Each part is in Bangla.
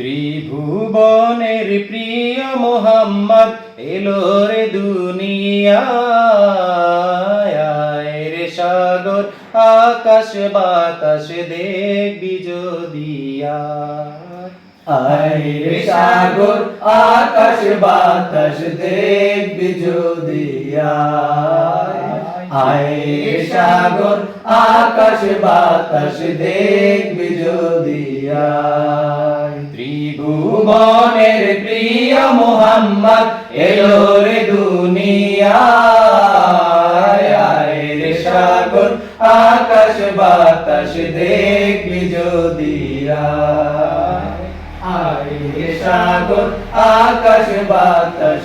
ত্রিভুবনের প্রিয় মোহাম্মদ এলো রে দুনিয়ায় রে সাগর, আকাশ বাতাস দেখবি যদিয়া আয় সাগর, আকাশ বাতাস দেখবি যদি আয়। সাগর, আকাশ বাতাস দেখবি যদি আয়। ত্রিভুবনের প্রিয় মোহাম্মদ, এলো রে দুনিয়ায় রে সাগর, আকাশ বাতাস দেখবি যদি আয়। সাগর, আকাশ বাতাস।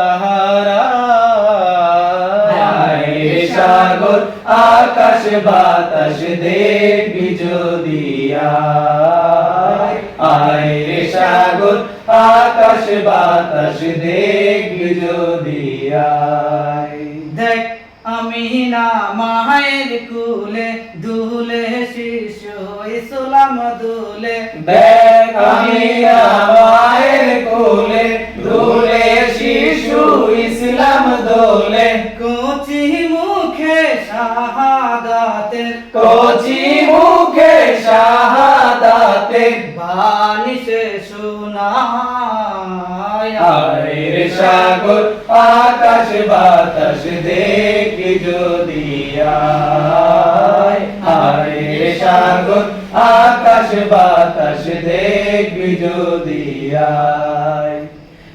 আকাশ বাতাস দেখবি যদি আয়। রে সাগর আকাশ বাতাস দেখবি যদি দেখ আমি না মায়ের কুলে দুলে শিশু ইসলাম দুলে দেখ আমি মায়ের মুখে শাহাদাতে বাণী সে শোনায়। রে সাগর, আকাশ বাতাস দেখি যদি আয়। রে সাগর, আকাশ বাতাস দেখবি যদি আয়।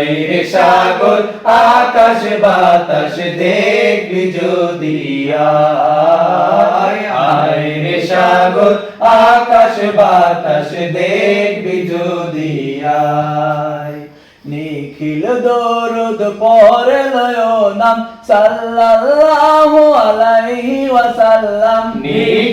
আয় রে সাগর, আকাশ, বাতাস দেখবি যদি আয়। আয় রে সাগর, আকাশ, বাতাস দেখবি যদি নিখিল দরুদ পরে নাম সাল্লাল্লাহু আলাইহি ওয়াসাল্লাম। নিখিল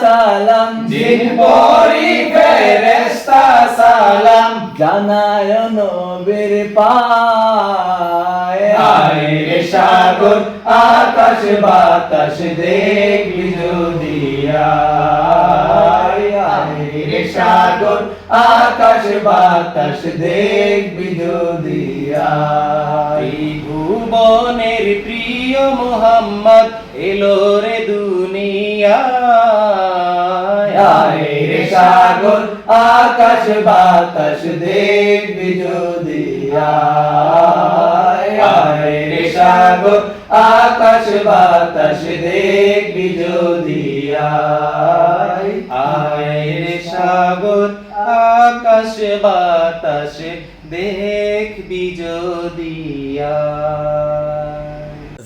সালাম। জিন পরি ফেরেশতা সালাম। জানায় নবীর পায়। আয় রে সাগর আকাশ বাতাস দেখবি যদি আয়। রে সাগর আকাশ বাতাস দেখবি যদি আয়। ত্রিভুবনের প্রিয় মোহাম্মদ এলো রে রে সাগর, আকাশ বাতাস দেখবি যদি আয় রে সাগর, আকাশ বাতাস দেখবি যদি আয় রে সাগর, আকাশ বাতাস দেখবি যদি।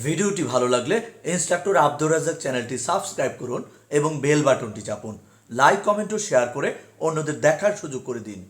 ভিডিওটি ভালো লাগলে ইনস্ট্রাক্টর আব্দুর রাজাক চ্যানেলটি সাবস্ক্রাইব করুন এবং বেল বাটনটি চাপুন। লাইক কমেন্ট ও শেয়ার করে অন্যদের দেখার সুযোগ করে দিন।